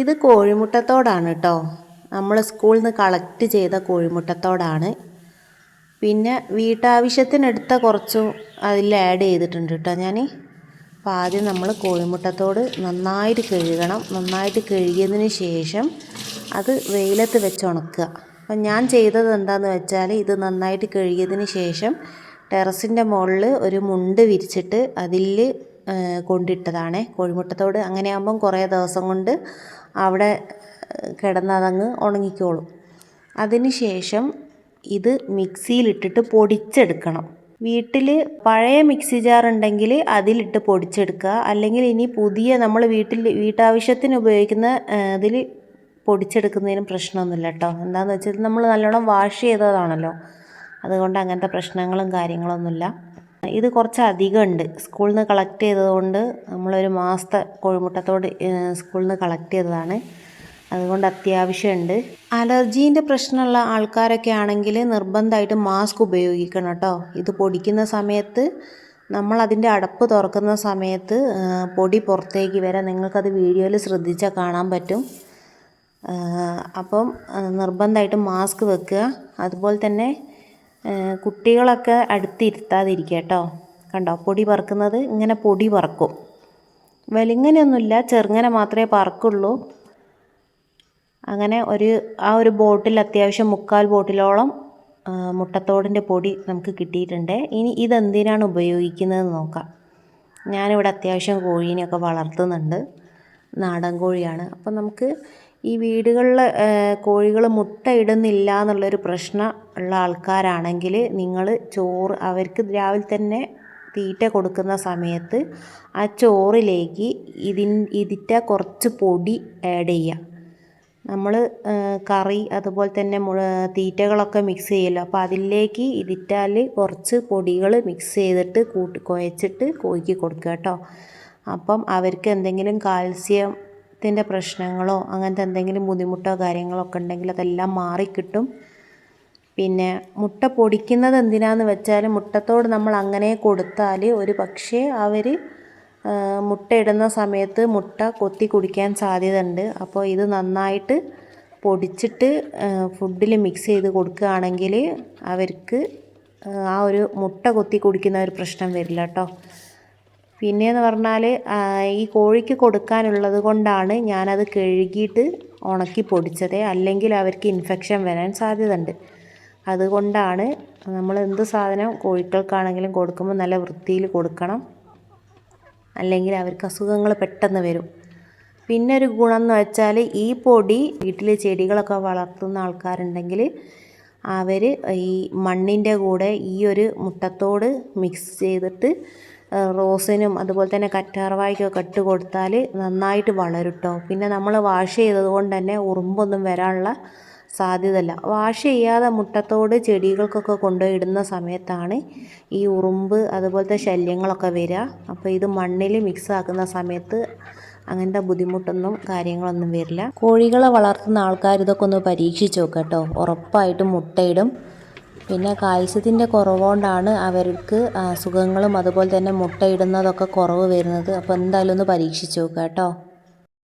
ഇത് കോഴിമുട്ടത്തോടാണ് കേട്ടോ നമ്മൾ സ്കൂളിൽ നിന്ന് കളക്ട് ചെയ്ത കോഴിമുട്ടത്തോടാണ്. പിന്നെ വീട്ടാവശ്യത്തിനെടുത്ത കുറച്ചു അതിൽ ആഡ് ചെയ്തിട്ടുണ്ട് കേട്ടോ ഞാൻ അപ്പോൾ ആദ്യം നമ്മൾ കോഴിമുട്ടത്തോട് നന്നായിട്ട് കഴുകണം. നന്നായിട്ട് കഴുകിയതിന് ശേഷം അത് വെയിലത്ത് വെച്ച് ഉണക്കുക. അപ്പം ഞാൻ ചെയ്തത് എന്താണെന്ന് വെച്ചാൽ ഇത് നന്നായിട്ട് കഴുകിയതിന് ശേഷം ടെറസിന്റെ മുകളിൽ ഒരു മുണ്ട് വിരിച്ചിട്ട് അതിൽ കൊണ്ടിട്ടതാണ്. കോഴിമുട്ടത്തോട് അങ്ങനെ ആകുമ്പം കുറേ ദിവസം കൊണ്ട് അവിടെ കിടന്നതങ്ങ് ഉണങ്ങിക്കോളും. അതിന് ശേഷം ഇത് മിക്സിയിലിട്ടിട്ട് പൊടിച്ചെടുക്കണം. വീട്ടിൽ പഴയ മിക്സി ജാർ ഉണ്ടെങ്കിൽ അതിലിട്ട് പൊടിച്ചെടുക്കുക. അല്ലെങ്കിൽ ഇനി പുതിയ നമ്മൾ വീട്ടിൽ വീട്ടാവശ്യത്തിന് ഉപയോഗിക്കുന്ന ഇതിൽ പൊടിച്ചെടുക്കുന്നതിനും പ്രശ്നമൊന്നുമില്ല കേട്ടോ. എന്താണെന്ന് വെച്ചാൽ നമ്മൾ നല്ലോണം വാഷ് ചെയ്തതാണല്ലോ. അതുകൊണ്ട് അങ്ങനത്തെ പ്രശ്നങ്ങളും കാര്യങ്ങളൊന്നുമില്ല. ഇത് കുറച്ച് അധികമുണ്ട് സ്കൂളിൽ നിന്ന് കളക്ട് ചെയ്തതുകൊണ്ട് നമ്മളൊരു മാസത്തെ കോഴിമുട്ടത്തോട് സ്കൂളിൽ നിന്ന് കളക്ട് ചെയ്തതാണ്. അതുകൊണ്ട് അത്യാവശ്യമുണ്ട്. അലർജീന്റെ പ്രശ്നമുള്ള ആൾക്കാരൊക്കെ ആണെങ്കിൽ നിർബന്ധമായിട്ട് മാസ്ക് ഉപയോഗിക്കണം കേട്ടോ. ഇത് പൊടിക്കുന്ന സമയത്ത് നമ്മൾ അതിന്റെ അടപ്പ് തുറക്കുന്ന സമയത്ത് പൊടി പുറത്തേക്ക് വരാൻ നിങ്ങൾക്കത് വീഡിയോയിൽ ശ്രദ്ധിച്ചാൽ കാണാൻ പറ്റും. അപ്പം നിർബന്ധമായിട്ട് മാസ്ക് വെക്കുക. അതുപോലെ തന്നെ കുട്ടികളൊക്കെ അടുത്തിരുത്താതിരിക്കുക കേട്ടോ. കണ്ടോ പൊടി പറക്കുന്നത് ഇങ്ങനെ പൊടി പറക്കും. വലിങ്ങനെയൊന്നുമില്ല ചെറുങ്ങനെ മാത്രമേ പറക്കുള്ളൂ. അങ്ങനെ ഒരു ആ ഒരു ബോട്ടിൽ അത്യാവശ്യം മുക്കാൽ ബോട്ടിലോളം മുട്ടത്തോടിന്റെ പൊടി നമുക്ക് കിട്ടിയിട്ടുണ്ട്. ഇനി ഇതെന്തിനാണ് ഉപയോഗിക്കുന്നതെന്ന് നോക്കാം. ഞാനിവിടെ അത്യാവശ്യം കോഴീനെയൊക്കെ വളർത്തുന്നുണ്ട്. നാടൻ കോഴിയാണ്. അപ്പം നമുക്ക് ഈ വീടുകളിൽ കോഴികൾ മുട്ട ഇടുന്നില്ല എന്നുള്ളൊരു പ്രശ്നം ഉള്ള ആൾക്കാരാണെങ്കിൽ നിങ്ങൾ ചോറ് അവർക്ക് രാവിലെ തന്നെ തീറ്റ കൊടുക്കുന്ന സമയത്ത് ആ ചോറിലേക്ക് ഇതിൻ ഇതിറ്റ കുറച്ച് പൊടി ആഡ് ചെയ്യുക. നമ്മൾ കറി അതുപോലെ തന്നെ തീറ്റകളൊക്കെ മിക്സ് ചെയ്യല്ലോ അപ്പോൾ അതിലേക്ക് ഇതിറ്റാൽ കുറച്ച് പൊടികൾ മിക്സ് ചെയ്തിട്ട് കൂട്ടി കുഴച്ചിട്ട് കോഴിക്ക് കൊടുക്കുക കേട്ടോ. അപ്പം അവർക്ക് എന്തെങ്കിലും കാൽസ്യത്തിന്റെ പ്രശ്നങ്ങളോ അങ്ങനത്തെ എന്തെങ്കിലും ബുദ്ധിമുട്ടോ കാര്യങ്ങളോ ഒക്കെ ഉണ്ടെങ്കിൽ അതെല്ലാം മാറിക്കിട്ടും. പിന്നെ മുട്ട പൊടിക്കുന്നത് എന്തിനാന്ന് വെച്ചാൽ മുട്ടത്തോട് നമ്മൾ അങ്ങനെ കൊടുത്താൽ ഒരു പക്ഷേ അവർ മുട്ടയിടുന്ന സമയത്ത് മുട്ട കൊത്തി കുടിക്കാൻ സാധ്യതയുണ്ട്. അപ്പോൾ ഇത് നന്നായിട്ട് പൊടിച്ചിട്ട് ഫുഡിൽ മിക്സ് ചെയ്ത് കൊടുക്കുകയാണെങ്കിൽ അവർക്ക് ആ ഒരു മുട്ട കൊത്തി കുടിക്കുന്ന ഒരു പ്രശ്നം വരില്ല കേട്ടോ. പിന്നെയെന്ന് പറഞ്ഞാൽ ഈ കോഴിക്ക് കൊടുക്കാനുള്ളത് കൊണ്ടാണ് ഞാനത് കഴുകിയിട്ട് ഉണക്കി പൊടിച്ചത്. അല്ലെങ്കിൽ അവർക്ക് ഇൻഫെക്ഷൻ വരാൻ സാധ്യതയുണ്ട്. അതുകൊണ്ടാണ് നമ്മൾ എന്ത് സാധനം കോഴികൾക്കാണെങ്കിലും കൊടുക്കുമ്പോൾ നല്ല വൃത്തിയിൽ കൊടുക്കണം. അല്ലെങ്കിൽ അവർക്ക് അസുഖങ്ങൾ പെട്ടെന്ന് വരും. പിന്നെ ഒരു ഗുണം എന്ന് വെച്ചാൽ ഈ പൊടി വീട്ടിൽ ചെടികളൊക്കെ വളർത്തുന്ന ആൾക്കാരുണ്ടെങ്കിൽ അവർ ഈ മണ്ണിന്റെ കൂടെ ഈ ഒരു മുട്ടത്തോട് മിക്സ് ചെയ്തിട്ട് റോസിനും അതുപോലെ തന്നെ കറ്റാർവാഴയ്ക്കൊക്കെ ഇട്ട് കൊടുത്താൽ നന്നായിട്ട് വളരും കേട്ടോ പിന്നെ നമ്മൾ വാഷ് ചെയ്തത് കൊണ്ട് തന്നെ ഉറുമ്പൊന്നും വരാനുള്ള സാധ്യതയില്ല. വാഷ് ചെയ്യാതെ മുട്ടത്തോട് ചെടികൾക്കൊക്കെ കൊണ്ടുപോയി ഇടുന്ന സമയത്താണ് ഈ ഉറുമ്പ് അതുപോലത്തെ ശല്യങ്ങളൊക്കെ വരിക അപ്പോൾ ഇത് മണ്ണിൽ മിക്സ് ആക്കുന്ന സമയത്ത് അങ്ങനത്തെ ബുദ്ധിമുട്ടൊന്നും കാര്യങ്ങളൊന്നും വരില്ല. കോഴികളെ വളർത്തുന്ന ആൾക്കാർ ഇതൊക്കെ ഒന്ന് പരീക്ഷിച്ച് നോക്കുക കേട്ടോ ഉറപ്പായിട്ടും മുട്ടയിടും. പിന്നെ കാൽസ്യത്തിന്റെ കുറവുകൊണ്ടാണ് അവർക്ക് അസുഖങ്ങളും അതുപോലെ തന്നെ മുട്ടയിടുന്നതൊക്കെ കുറവ് വരുന്നത്. അപ്പോൾ എന്തായാലും ഒന്ന് പരീക്ഷിച്ച് നോക്കുക കേട്ടോ